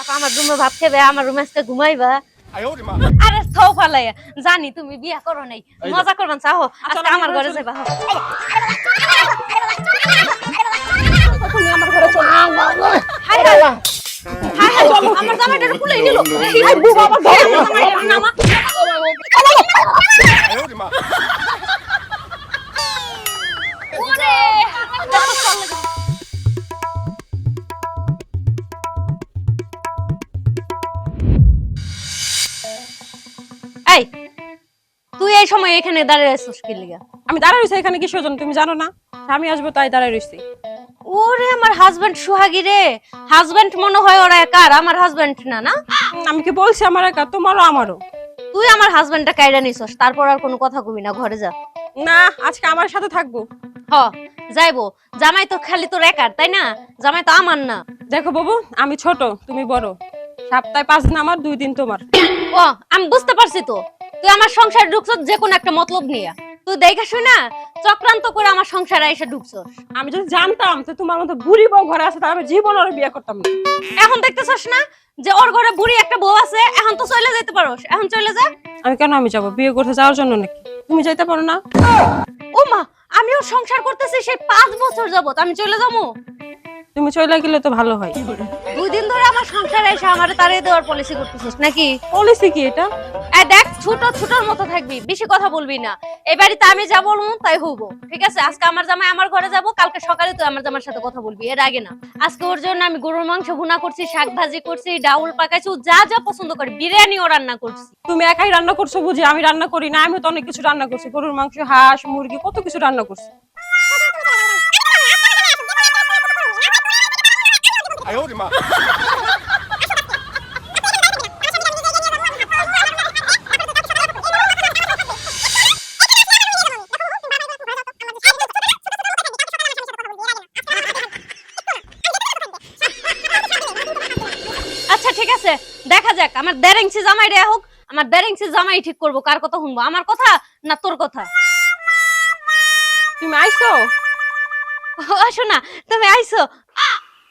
তারপর আমার রুমে ভাব খেবে আমার রুমে আজকে ঘুমাইবা আরে সৌ ফালাইয়া জানি তুমি বিয়া করো নাই মজা করবেন চাহো আজকে আমার ঘরে যাবা আমার ঘরে চলো আমার জামাটা খুলে নিল আমার ধরে এই সময় এখানে দাঁড়িয়ে আছিস কি লিগা? আমি দাঁড়ায় রয়েছি এখানে কিসের জন্য? তুমি জানো না? আমি আসব তাই দাঁড়ায় রয়েছি। ওরে আমার হাজবেন্ড সুহাগী রে। হাজবেন্ড মনে হয় ওরা একার আমার হাজবেন্ড না না? আমি কি বলছি আমার একা? তোমারও আমারও। তুই আমার হাজবেন্ডটা কাইরা নিছস তারপর আর কোনো কথা কবি না ঘরে যা। না আজকে আমার সাথে থাকব। হ যাইবো। জামাই তো খালি তোর একার তাই না? জামাই তো আমার না। দেখো বাবু আমি ছোট তুমি বড়। সপ্তাহে পাঁচ দিন আমার দুই দিন তোমার। ও আমি বুঝতে পারছি তো। তুই আমার সংসারে ঢুকছস যে কোনো একটা মতলব নিয়ে। তুই দেখা শুই না চক্রান্ত করে আমার সংসারে এসে ঢুকছস। আমি যদি জানতাম তো তোমার মতো বুড়ি বউ ঘরে আছে তাহলে আমি জীবন ওর বিয়ে করতাম না। এখন দেখতেছস না যে ওর ঘরে বুড়ি একটা বউ আছে এখন তো চলে যেতে পারোস। এখন চলে যা। আমি কেন আমি যাব? বিয়ে করতে যাওয়ার জন্য নাকি? তুমি যাইতে পারো না। ও মা আমি ওর সংসার করতেছি সেই পাঁচ বছর যাবত আমি চলে যাব? তুমি চলে গেলে তো ভালো হয়। দুই দিন ধরে আমার সংসারে এসে আমার তাড়িয়ে দেওয়ার পলিসি করতেছিস নাকি? পলিসি কি এটা? দেখ ছোট ছোটর মতো থাকবি বেশি কথা বলবি না। এবারে বাড়িতে আমি যা বলব তাই হব ঠিক আছে? আজকে আমার জামাই আমার ঘরে যাব কালকে সকালে তুই আমার জামার সাথে কথা বলবি এর আগে না। আজকে ওর জন্য আমি গরুর মাংস ভুনা করছি শাক ভাজি করছি ডাউল পাকাইছি যা যা পছন্দ করে বিরিয়ানিও রান্না করছি। তুমি একাই রান্না করছ বুঝি আমি রান্না করি না আমি তো অনেক কিছু রান্না করছি গরুর মাংস হাঁস মুরগি কত কিছু রান্না করছি। আয় ওরে মা। ঠিক আছে? দেখা যাক আমার দেড় ইঞ্চি জামাই রে হোক আমার দেড় ইঞ্চি জামাই ঠিক করব কার কথা শুনব আমার কথা না তোর কথা? তুমি আইছো ও শোনা তুমি আইছো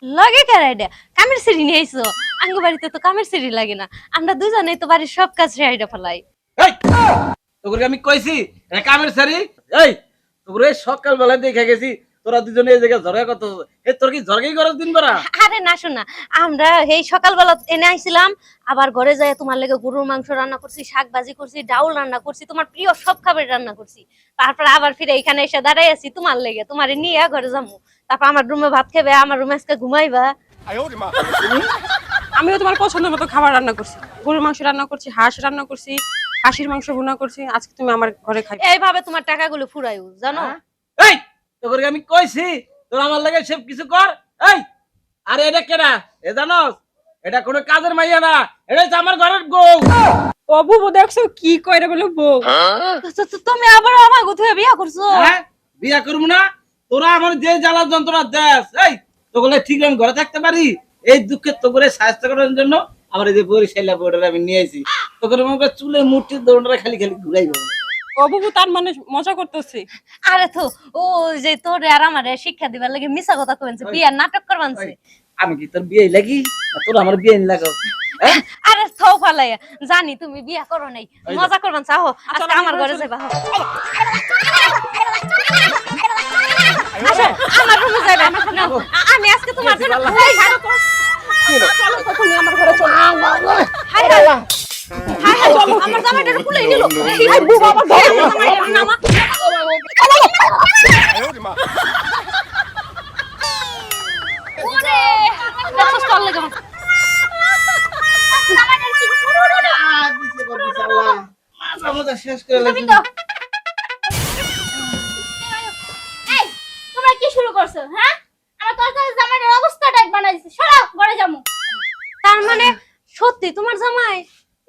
লগে কেরাইডা কামের সিঁড়ি নিয়ে আইছো আঙ্গ বাড়িতে তো কামের সিঁড়ি লাগে না। আমরা দুজনেই তো বাড়ির সব কাজ রেহাইডা ফেলাই। এই! তোকে আমি কইছি কামের সারি এই তোকে সকাল বেলা দেখে গেছি তোরা দুজনে এই জায়গায় ঝগড়া করতো এ তোর কি ঝগড়াই করার দিন বেড়া? আরে না শোনা আমরা এই সকালবেলা এনে আইছিলাম আবার ঘরে যায় তোমার লেগে গরুর মাংস রান্না করছি শাক ভাজি করছি ডাউল রান্না করছি তোমার প্রিয় সব খাবার রান্না করছি। তারপর আবার ফিরে এখানে এসে দাঁড়াই আছি তোমার লেগে তোমারে নিয়ে ঘরে যাব তারপর আমার রুমে ভাত খাবে আমার রুমে আজকে ঘুমাইবা। আমিও তোমার পছন্দ মতো খাবার রান্না করছি। গরুর মাংস রান্না করছি হাঁস রান্না করছি হাঁসির মাংস ভুনা করছি আজকে তুমি আমার ঘরে খাই এইভাবে তোমার টাকাগুলো ফুরাইও জানো? হ্যাঁ? এই! তোকে আমি কইছি তোর আমার লাগে সব কিছু কর। এই আরে এটা কেনা এ জানোস এটা কোনো কাজের মাইয়া না এটা হচ্ছে আমার ঘরের বউ। বুবু দেখছ কি কইরে বলে বউ? তো- তুমি আবার আমার কোথায় বিয়া করছ? হ্যাঁ বিয়া করব না তোরা আমার যে জ্বালা যন্ত্রণা দেশ এই তোগুলো ঠিক আমি ঘরে থাকতে পারি? এই দুঃখে তোগুলো স্বাস্থ্য করার জন্য আমার এই যে বরিশাইলা বোর্ডের আমি নিয়ে আইছি। তোকে মুখে চুলে মুঠির দৌড়টা খালি খালি ঘুরাইবো ও বুবু তার মানে মজা করতেছি। আরে তো ও যে তোর আর আমার শিক্ষা দিবার লাগে মিছা কথা কইছে বিয়ার নাটক করবানছে আমি কি তোর বিয়ে লাগি? তোর আমার বিয়ে লাগাও। হ্যাঁ? আরে থাও ফালাই জানি তুমি বিয়া করো নাই মজা করবান চাও আজকে আমার ঘরে। যাবা হো। আমার রুমে যাবে আমার সামনে আ- আমি আজকে তোমার জন্য তোমরা কি শুরু করছ হ্যাঁ আমার তোর কাছে জামাইয়ের অবস্থাটা বানাই দিছে সরাও ঘরে যাব তার মানে সত্যি তোমার জামাই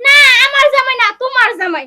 না আমার জামাই না তোমার জামাই?